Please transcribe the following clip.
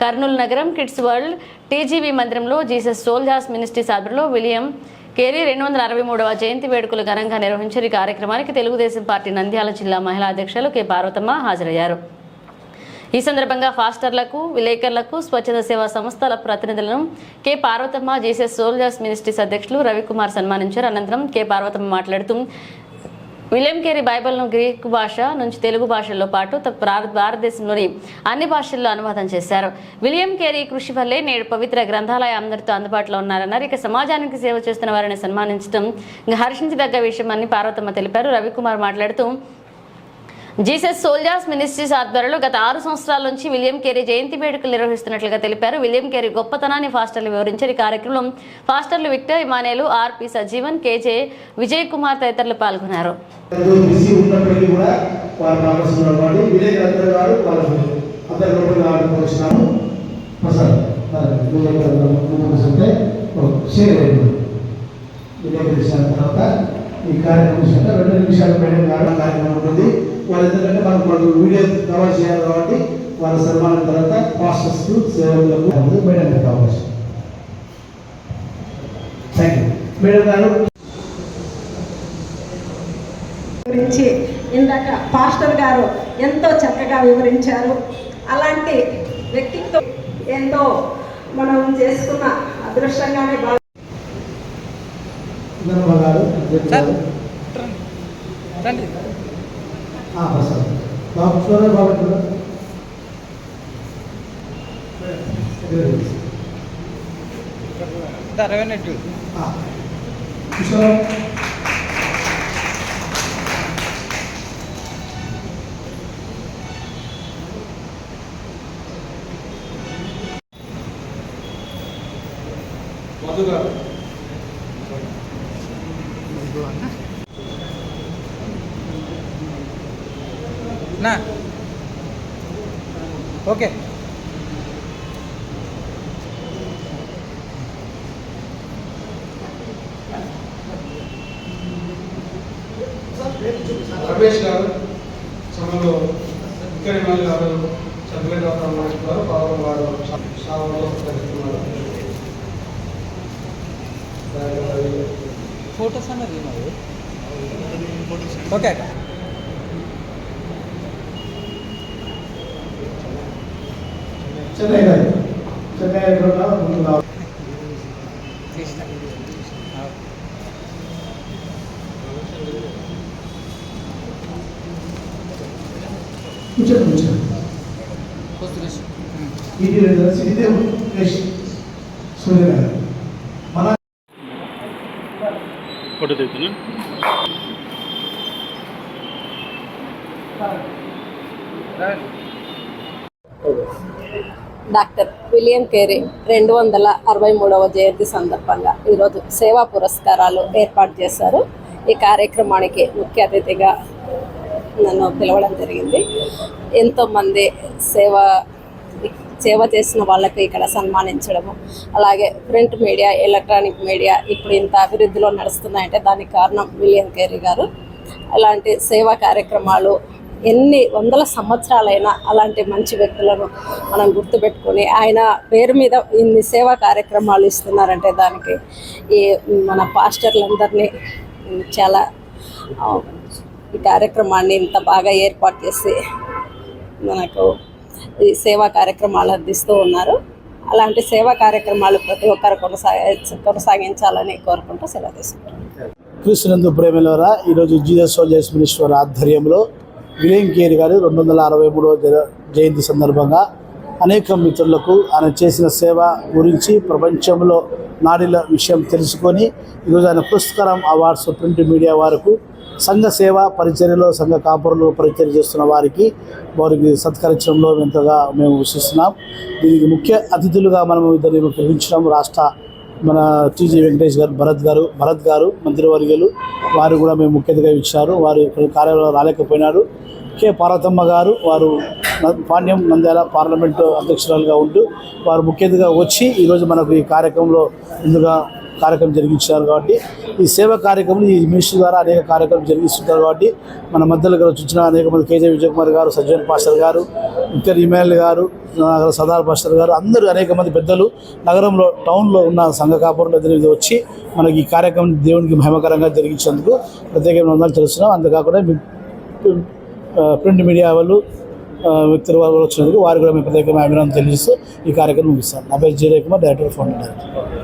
కర్నూలు నగరం kids world TGV మందిరంలో Jesus సోల్జాస్ ministries ఆధ్వర్యంలో విలియం కేరీ రెండు వందల అరవై మూడవ జయంతి వేడుకలు ఘనంగా నిర్వహించిన ఈ కార్యక్రమానికి తెలుగుదేశం పార్టీ నంద్యాల జిల్లా మహిళా అధ్యక్షులు కె పార్వతమ్మ హాజరయ్యారు. ఈ సందర్భంగా ఫాస్టర్లకు విలేకరులకు స్వచ్ఛంద సేవా సంస్థల ప్రతినిధులను K Parvathamma Jesus soldiers ministries అధ్యక్షులు రవికుమార్ సన్మానించారు. అనంతరం కె పార్వతమ్మ మాట్లాడుతూ విలియం కేరీ బైబిల్ను గ్రీకు భాష నుంచి తెలుగు భాషల్లో పాటు త- భారత- భారతదేశంలోని అన్ని భాషల్లో అనువాదం చేశారు. విలియం కేరీ కృషి వల్లే నేడు పవిత్ర గ్రంథాలయ అందరితో అందుబాటులో ఉన్నారన్నారు. ఇక సమాజానికి సేవ చేస్తున్న వారిని సన్మానించడం ఇంకా హర్షించదగ్గ విషయమని పార్వతమ్మ తెలిపారు. రవికుమార్ మాట్లాడుతూ జీసస్ సోల్జర్స్ మినిస్ట్రీస్ ఆధ్వర్యంలో గత ఆరు సంవత్సరాల నుంచి విలియం కేరీ జయంతి వేడుకలు నిర్వహిస్తున్నట్లుగా తెలిపారు. విలియం కేరీ గొప్పతనాన్ని ఫాస్టర్లు వివరించారు. ఈ కార్యక్రమం ఫాస్టర్లు Victor Emmanuel RP Sajeevan KJ Vijay Kumar తదితరులు పాల్గొన్నారు. ఈ కార్యక్రమం రెండు నిమిషాలు మేడం గారు కార్యక్రమం వీడియో కవర్ చేయాలి కాబట్టి వాళ్ళ సన్మానం తర్వాత పాస్టర్స్ సేవలకు మేడం గారికి అవకాశం. థ్యాంక్ యూ మేడం గారు. గురించి ఇందాక పాస్టర్ గారు ఎంతో చక్కగా వివరించారు. అలాంటి వ్యక్తిత్వం ఎంతో మనం చేసుకున్న అదృష్టంగానే గారు ప్రసాద్. তারপরে বাবা দাঁড়াবেন একটু। গতকাল నా. ఓకే. రమేష్ గారు సమయంలో ఇక్కడ గారు డాక్టర్ రమేష్ గారు పాపం వారు సాగులో జరుగుతున్నారు ఫోటోస్ అన్నది ఓకే. అక్క చెన్నై గారు. చెన్నై గారు ముందు. కూర్చోండి కూర్చోండి. ఇది రెండు క్రిష్ సూర్య గారు. మన ఫోటో దిగుతున్నా. డాక్టర్ విలియం కేరీ రెండు వందల అరవై మూడవ జయంతి సందర్భంగా ఈరోజు సేవా పురస్కారాలు ఏర్పాటు చేశారు. ఈ కార్యక్రమానికి ముఖ్య అతిథిగా నన్ను పిలవడం జరిగింది. ఎంతోమంది సేవ సేవ చేసిన వాళ్ళకి ఇక్కడ సన్మానించడము అలాగే ప్రింట్ మీడియా ఎలక్ట్రానిక్ మీడియా ఇప్పుడు ఇంత అభివృద్ధిలో నడుస్తున్నాయంటే దానికి కారణం విలియం కేరీ గారు. అలాంటి సేవా కార్యక్రమాలు ఎన్ని వందల సంవత్సరాలైనా అలాంటి మంచి వ్యక్తులను మనం గుర్తుపెట్టుకొని ఆయన పేరు మీద ఇన్ని సేవా కార్యక్రమాలు ఇస్తున్నారంటే దానికి ఈ మన పాస్టర్లందరినీ చాలా ఈ కార్యక్రమాన్ని ఇంత బాగా ఏర్పాటు చేసి మనకు ఈ సేవా కార్యక్రమాలు అందిస్తూ ఉన్నారు. అలాంటి సేవా కార్యక్రమాలు ప్రతి ఒక్కరు కొనసాగ కొనసాగించాలని కోరుకుంటూ సెలవు తీసుకుంటాను క్రీస్తునందు ప్రేమలవరా ఈరోజు జీజస్ సోల్జర్స్ మినిస్టర్ ఆధ్వర్యంలో విలియం కేరి గారు రెండు వందల అరవై మూడవ జయంతి సందర్భంగా అనేక మిత్రులకు ఆయన చేసిన సేవ గురించి ప్రపంచంలో నాడిల విషయం తెలుసుకొని ఈరోజు ఆయన పురస్కారం అవార్డ్స్ ప్రింట్ మీడియా వారికి సంఘ సేవ పరిచర్యలో సంఘ కాపురులు పరిచర్య చేస్తున్న వారికి వారికి సత్కరించడంలో ఎంతగా మేము విశ్వసిస్తున్నాం. దీనికి ముఖ్య అతిథులుగా మనం ఇద్దరు గ్రహించడం రాష్ట్ర మన టీజీ వెంకటేష్ గారు భరత్ గారు భరత్ గారు మంత్రివర్యులు వారు కూడా మేము ముఖ్యతగా ఇచ్చారు. వారు కార్యాలయంలో రాలేకపోయినారు. కె. పార్వతమ్మ గారు వారు న- పాండ్యం నంద్యాల పార్లమెంటు అధ్యక్షురాలుగా ఉంటూ వారు ముఖ్యతగా వచ్చి ఈరోజు మనకు ఈ కార్యక్రమంలో ముందుగా కార్యక్రమం జరిగించినారు కాబట్టి ఈ సేవా కార్యక్రమం ఈ మినిస్టర్ ద్వారా అనేక కార్యక్రమం జరిగిస్తుంటారు కాబట్టి మన మధ్యలో చూసిన వచ్చిన అనేక మంది కేజే విజయకుమార్ గారు సజ్జన్ పాస్టర్ గారు ఇతర ఇమాయిల్ గారు సదార్ పాస్టర్ గారు అందరూ అనేక మంది పెద్దలు నగరంలో టౌన్లో ఉన్న సంఘ కాపురంలో ఎదురు వచ్చి మనకి ఈ కార్యక్రమం దేవునికి మహిమకరంగా జరిగించేందుకు ప్రత్యేకమైన వందలు తెలుస్తున్నాం. అంతేకాకుండా ప్రింట్ మీడియా వాళ్ళు వ్యక్తుల వాళ్ళు వచ్చినందుకు వారు కూడా మేము ప్రత్యేకమైన అభినందన తెలియజేస్తూ ఈ కార్యక్రమం ముగిస్తాను నా పేరు Jayaraj Kumar director phone director